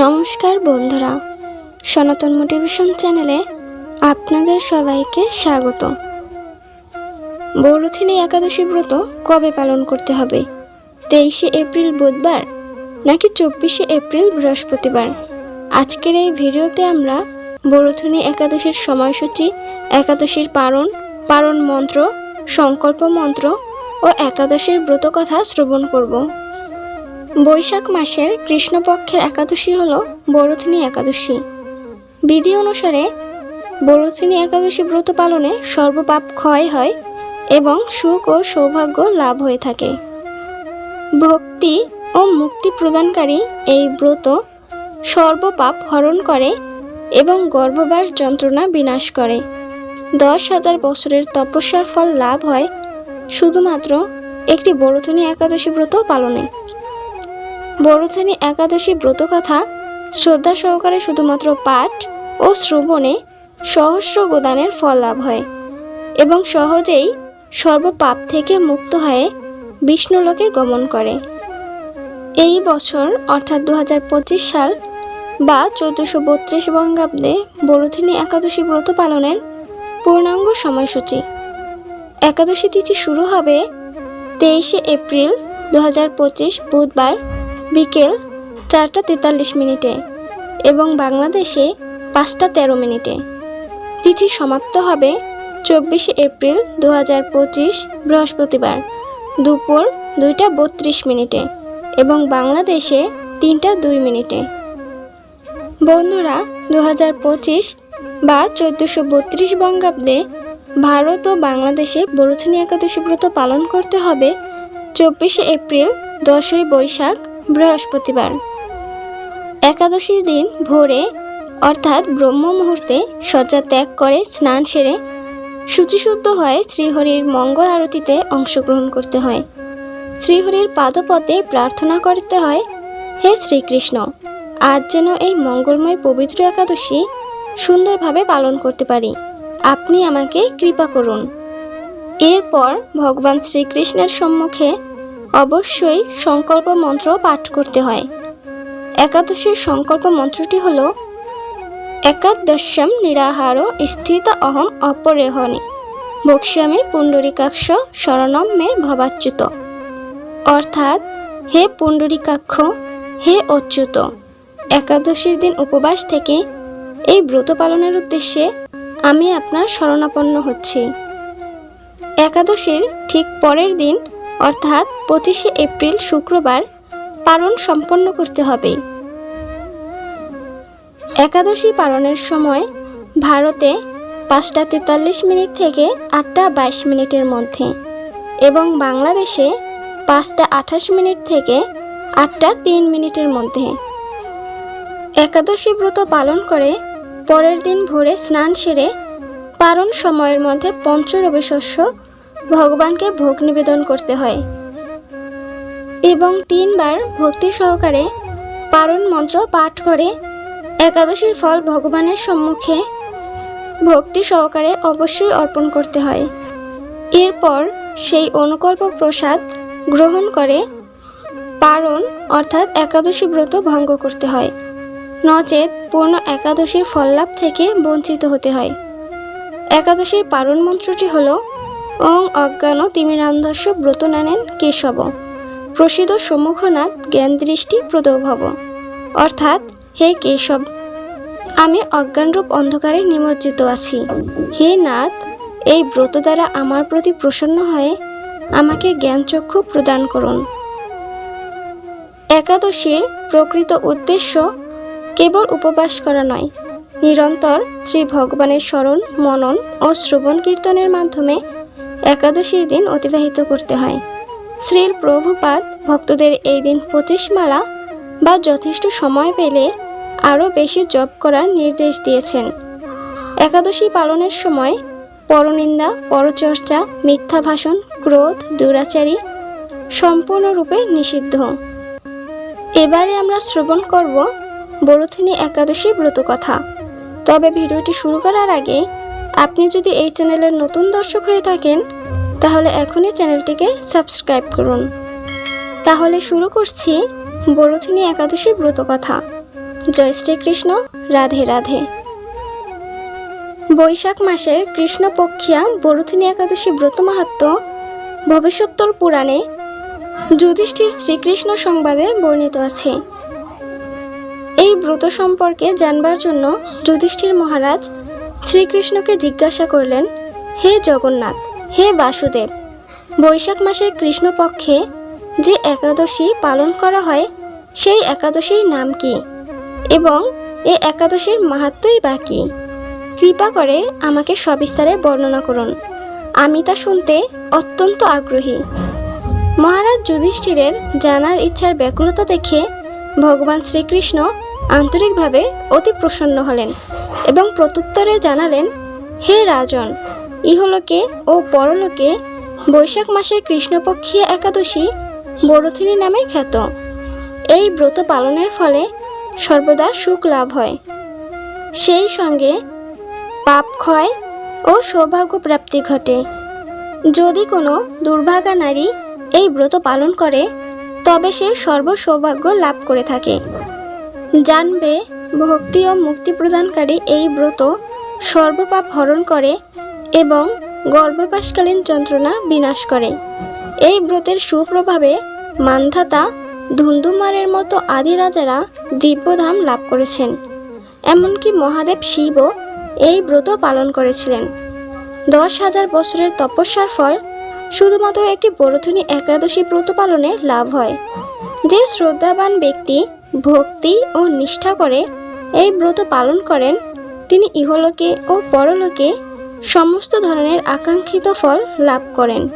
নমস্কার বন্ধুরা, সনাতন মোটিভেশন চ্যানেলে আপনাদের সবাইকে স্বাগত। বৌরথিনী একাদশী ব্রত কবে পালন করতে হবে? তেইশে এপ্রিল বুধবার নাকি চব্বিশে এপ্রিল বৃহস্পতিবার? আজকের এই ভিডিওতে আমরা বৌরথিনী একাদশীর সময়সূচি, একাদশীর পারণ পারণ মন্ত্র, সংকল্প মন্ত্র ও একাদশীর ব্রত কথা শ্রবণ করব। বৈশাখ মাসের কৃষ্ণপক্ষের একাদশী হল বরথিনী একাদশী। বিধি অনুসারে বরথিনী একাদশী ব্রত পালনে সর্বপাপ ক্ষয় হয় এবং সুখ ও সৌভাগ্য লাভ হয়ে থাকে। ভক্তি ও মুক্তি প্রদানকারী এই ব্রত সর্বপাপ হরণ করে এবং গর্ভবাস যন্ত্রণা বিনাশ করে। দশ হাজার বছরের তপস্যার ফল লাভ হয় শুধুমাত্র একটি বরথনী একাদশী ব্রত পালনে। বড়থানী একাদশী ব্রতকথা শ্রদ্ধা সহকারে শুধুমাত্র পাঠ ও শ্রবণে সহস্র গোদানের ফল লাভ হয় এবং সহজেই সর্বপাপ থেকে মুক্ত হয়ে বিষ্ণুলোকে গমন করে। এই বছর, অর্থাৎ দু হাজার পঁচিশ সাল বা চোদ্দোশো বত্রিশ বঙ্গাব্দে বড়থিনী একাদশী ব্রত পালনের পূর্ণাঙ্গ সময়সূচি। একাদশী তিথি শুরু হবে তেইশে এপ্রিল দু হাজার পঁচিশ বুধবার বিকেল চারটা তেতাল্লিশ মিনিটে এবং বাংলাদেশে পাঁচটা তেরো মিনিটে। তিথি সমাপ্ত হবে চব্বিশে এপ্রিল দু হাজার পঁচিশ বৃহস্পতিবার দুপুর দুইটা বত্রিশ মিনিটে এবং বাংলাদেশে তিনটা দুই মিনিটে। বন্ধুরা দু হাজার পঁচিশ বা চোদ্দোশো বত্রিশ বঙ্গাব্দে ভারত ও বাংলাদেশে বরুথনী একাদশী ব্রত পালন করতে হবে চব্বিশে এপ্রিল দশই বৈশাখ বৃহস্পতিবার। একাদশীর দিন ভোরে, অর্থাৎ ব্রহ্ম মুহূর্তে শয্যা ত্যাগ করে, স্নান সেরে শুচিশুদ্ধ হয়ে শ্রীহরির মঙ্গল আরতিতে অংশগ্রহণ করতে হয়। শ্রীহরির পাদপথে প্রার্থনা করতে হয়, হে শ্রীকৃষ্ণ, আজ যেন এই মঙ্গলময় পবিত্র একাদশী সুন্দরভাবে পালন করতে পারি। আপনি আমাকে কৃপা করুন। এরপর ভগবান শ্রীকৃষ্ণের সম্মুখে অবশ্যই সংকল্প মন্ত্র পাঠ করতে হয়। একাদশীর সংকল্প মন্ত্রটি হল, একাদশম নিরাহার স্থিত অহম অপরেহনে বক্ষ্যামে পুণ্ডরিকাক্ষ শরণম মে ভবাচ্যুত। অর্থাৎ, হে পুণ্ডরিকাক্ষ, হে অচ্যুত, একাদশীর দিন উপবাস থেকে এই ব্রত পালনের উদ্দেশ্যে আমি আপনার শরণাপন্ন হচ্ছি। একাদশীর ঠিক পরের দিন, অর্থাৎ পঁচিশে এপ্রিল শুক্রবার পালন সম্পন্ন করতে হবে। একাদশী পালনের সময় ভারতে পাঁচটা তেতাল্লিশ মিনিট থেকে আটটা বাইশ মিনিটের মধ্যে এবং বাংলাদেশে পাঁচটা আঠাশ মিনিট থেকে আটটা তিন মিনিটের মধ্যে। একাদশী ব্রত পালন করে পরের দিন ভোরে স্নান সেরে পালন সময়ের মধ্যে পঞ্চরবি শস্য ভগবানকে ভোগ নিবেদন করতে হয়। এবং তিনবার ভক্তি সহকারে পারণ মন্ত্র পাঠ করে একাদশীর ফল ভগবানের সম্মুখে ভক্তি সহকারে অবশ্যই অর্পণ করতে হয়। এরপর সেই অনুকল্প প্রসাদ গ্রহণ করে পারণ অর্থাৎ একাদশী ব্রত ভঙ্গ করতে হয়। নচেত পূর্ণ একাদশীর ফললাভ থেকে বঞ্চিত হতে হয়। একাদশীর পারণ মন্ত্রটি হল অং অজ্ঞান তিমিরান্ধস্য ব্রত নানেন কেশব। প্রসিদ্ধ সম্মুখনাথ জ্ঞান দৃষ্টি প্রদভব। অর্থাৎ, হে কেশব, আমি অজ্ঞানরূপ অন্ধকারে নিমজ্জিত আছি। হে নাথ, এই ব্রত দ্বারা আমার প্রতি প্রসন্ন হয়ে আমাকে জ্ঞানচক্ষু প্রদান করুন। একাদশীর প্রকৃত উদ্দেশ্য কেবল উপবাস করা নয়, নিরন্তর শ্রী ভগবানের স্মরণ, মনন ও শ্রবণ কীর্তনের মাধ্যমে একাদশীর দিন অতিবাহিত করতে হয়। শ্রীল প্রভুপাদ ভক্তদের এই দিন পঁচিশ মালা বা যথেষ্ট সময় পেলে আরও বেশি জপ করার নির্দেশ দিয়েছেন। একাদশী পালনের সময় পরনিন্দা, পরচর্চা, মিথ্যা ভাষণ, ক্রোধ, দুরাচারী সম্পূর্ণরূপে নিষিদ্ধ। এবারে আমরা শ্রবণ করব বরুথিনী একাদশী ব্রত কথা তবে ভিডিওটি শুরু করার আগে আপনি যদি এই চ্যানেলের নতুন দর্শক হয়ে থাকেন তাহলে এখনই চ্যানেলটিকে সাবস্ক্রাইব করুন। তাহলে শুরু করছি বরথিনী একাদশী ব্রত কথা। জয় শ্রীকৃষ্ণ, রাধে রাধে। বৈশাখ মাসের কৃষ্ণপক্ষিয়া বরুথিনী একাদশী ব্রত মাহাত্ম ভবিষ্যত্তর পুরাণে যুধিষ্ঠির শ্রীকৃষ্ণ সংবাদে বর্ণিত আছে। এই ব্রত সম্পর্কে জানবার জন্য যুধিষ্ঠির মহারাজ শ্রীকৃষ্ণকে জিজ্ঞাসা করলেন, হে জগন্নাথ হে বাসুদেব, বৈশাখ মাসের কৃষ্ণপক্ষে যে একাদশী পালন করা হয়, সেই একাদশীর নাম কি? এবং এ একাদশীর মাহাত্মই বা কী? কৃপা করে আমাকে সবিস্তারে বর্ণনা করুন। আমি তা শুনতে অত্যন্ত আগ্রহী। মহারাজ যুধিষ্ঠিরের জানার ইচ্ছার ব্যাকুলতা দেখে ভগবান শ্রীকৃষ্ণ আন্তরিকভাবে অতি প্রসন্ন হলেন এবং প্রত্যুত্তরে জানালেন, হে রাজন ইহলোকে ও পরলোকে বৈশাখ মাসের কৃষ্ণপক্ষী একাদশী বড়থিনী নামে খ্যাত। এই ব্রত পালনের ফলে সর্বদা সুখ লাভ হয়। সেই সঙ্গে পাপ ক্ষয় ও সৌভাগ্য প্রাপ্তি ঘটে। যদি কোনো দুর্ভাগা নারী এই ব্রত পালন করে, তবে সে সর্ব সৌভাগ্য লাভ করে থাকে। জানবে ভক্তি ও মুক্তি প্রদানকারী এই ব্রত সর্বপাপ হরণ করে এবং গর্ভবাসকালীন যন্ত্রণা বিনাশ করে। এই ব্রতের সুপ্রভাবে মান্ধাতা ধুন্ধুমারের মতো আদি রাজারা দিব্যধাম লাভ করেছেন। এমনকি মহাদেব শিবও এই ব্রত পালন করেছিলেন। দশ হাজার বছরের তপস্যার ফল শুধুমাত্র একটি বরথনী একাদশী ব্রত পালনে লাভ হয়। যে শ্রদ্ধাবান ব্যক্তি ভক্তি ও নিষ্ঠা করে এই ব্রত পালন করেন, তিনি ইহলোকে ও পরলোকে সমস্ত ধরনের আকাঙ্ক্ষিত ফল লাভ করেন।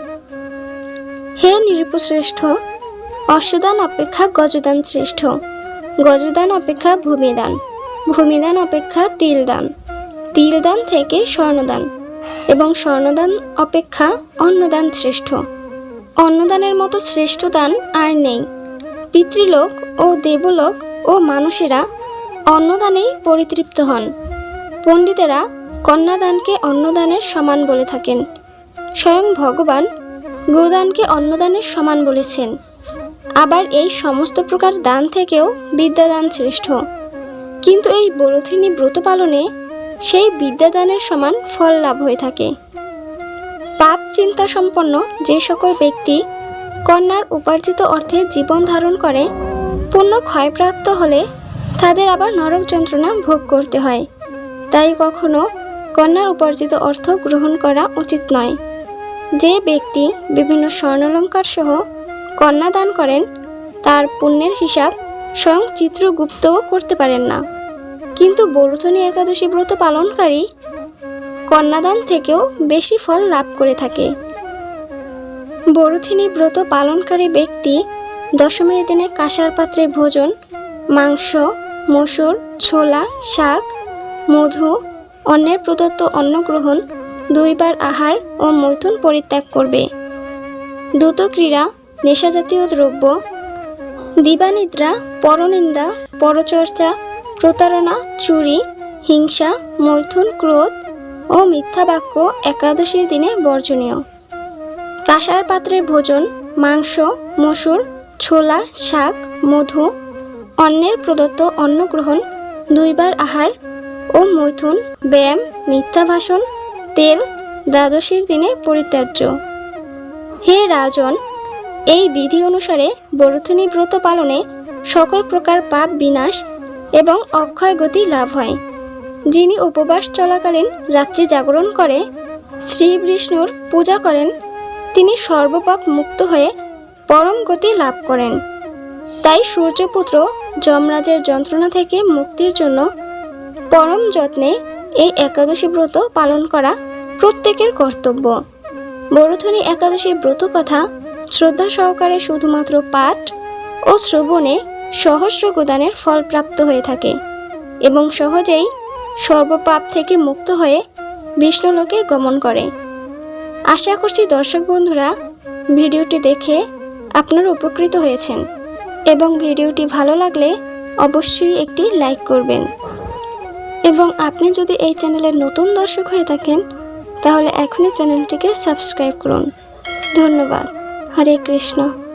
হে নিরূপশ্রেষ্ঠ অশ্বদান অপেক্ষা গজদান শ্রেষ্ঠ। গজদান অপেক্ষা ভূমিদান ভূমিদান অপেক্ষা তিলদান তিলদান থেকে স্বর্ণদান এবং স্বর্ণদান অপেক্ষা অন্নদান শ্রেষ্ঠ। অন্নদানের মতো শ্রেষ্ঠ দান আর নেই। পিতৃলোক ও দেবলোক ও মানুষেরা অন্নদানেই পরিতৃপ্ত হন। পণ্ডিতেরা কন্যাদানকে অন্নদানের সমান বলে থাকেন। স্বয়ং ভগবান গোদানকে অন্নদানের সমান বলেছেন। আবার এই সমস্ত প্রকার দান থেকেও বিদ্যাদান শ্রেষ্ঠ। কিন্তু এই বরথিনী ব্রত পালনে সেই বিদ্যাদানের সমান ফল লাভ হয়ে থাকে। পাপ চিন্তা সম্পন্ন যে সকল ব্যক্তি কন্যার উপার্জিত অর্থে জীবন ধারণ করে, পুণ্য ক্ষয়প্রাপ্ত হলে তাদের আবার নরক যন্ত্রণা ভোগ করতে হয়। তাই কখনো কন্যার উপার্জিত অর্থ গ্রহণ করা উচিত নয়। যে ব্যক্তি বিভিন্ন স্বর্ণলঙ্কার সহ কন্যা দান করেন, তার পুণ্যের হিসাব স্বয়ং চিত্রগুপ্তও করতে পারেন না। কিন্তু বরুথনী একাদশী ব্রত পালনকারী কন্যাদান থেকেও বেশি ফল লাভ করে থাকে। বরুথিনী ব্রত পালনকারী ব্যক্তি দশমীর দিনে কাঁসার পাত্রে ভোজন, মাংস, মসুর, ছোলা, শাক, মধু অন্যের প্রদত্ত অন্ন গ্রহণ দুইবার আহার ও মৈথুন পরিত্যাগ করবে। দ্রুত ক্রীড়া, নেশাজাতীয় দ্রব্য, দিবানিদ্রা, পরনিন্দা, পরচর্চা, প্রতারণা, চুরি, হিংসা মৈথুন ক্রোধ ও মিথ্যা বাক্য একাদশীর দিনে বর্জনীয়। কাঁসার পাত্রে ভোজন, মাংস, মসুর, ছোলা, শাক, মধু অন্যের প্রদত্ত অন্ন গ্রহণ দুইবার আহার ও মৈথুন, ব্যায়াম মিথ্যা ভাষণ তেল, দ্বাদশীর দিনে পরিত্যাজ্য। হে রাজন, এই বিধি অনুসারে বরুথনী ব্রত পালনে সকল প্রকার পাপ বিনাশ এবং অক্ষয় গতি লাভ হয়। যিনি উপবাস চলাকালীন রাত্রি জাগরণ করে, শ্রী বিষ্ণুর পূজা করেন, তিনি সর্বপাপ মুক্ত হয়ে পরম গতি লাভ করেন। তাই সূর্যপুত্র যমরাজের যন্ত্রণা থেকে মুক্তির জন্য পরম যত্নে এই একাদশী ব্রত পালন করা প্রত্যেকের কর্তব্য। বরথনী একাদশীর ব্রত কথা শ্রদ্ধা সহকারে শুধুমাত্র পাঠ ও শ্রবণে সহস্র গোদানের ফল প্রাপ্ত হয়ে থাকে এবং সহজেই সর্বপাপ থেকে মুক্ত হয়ে বিষ্ণুলোকে গমন করে। আশা করছি দর্শক বন্ধুরা, ভিডিওটি দেখে আপনারা উপকৃত হয়েছেন এবং ভিডিওটি ভালো লাগলে অবশ্যই একটি লাইক করবেন। এবং আপনি যদি এই চ্যানেলের নতুন দর্শক হয়ে থাকেন, তাহলে এখনই চ্যানেলটিকে সাবস্ক্রাইব করুন। ধন্যবাদ। হরে কৃষ্ণ।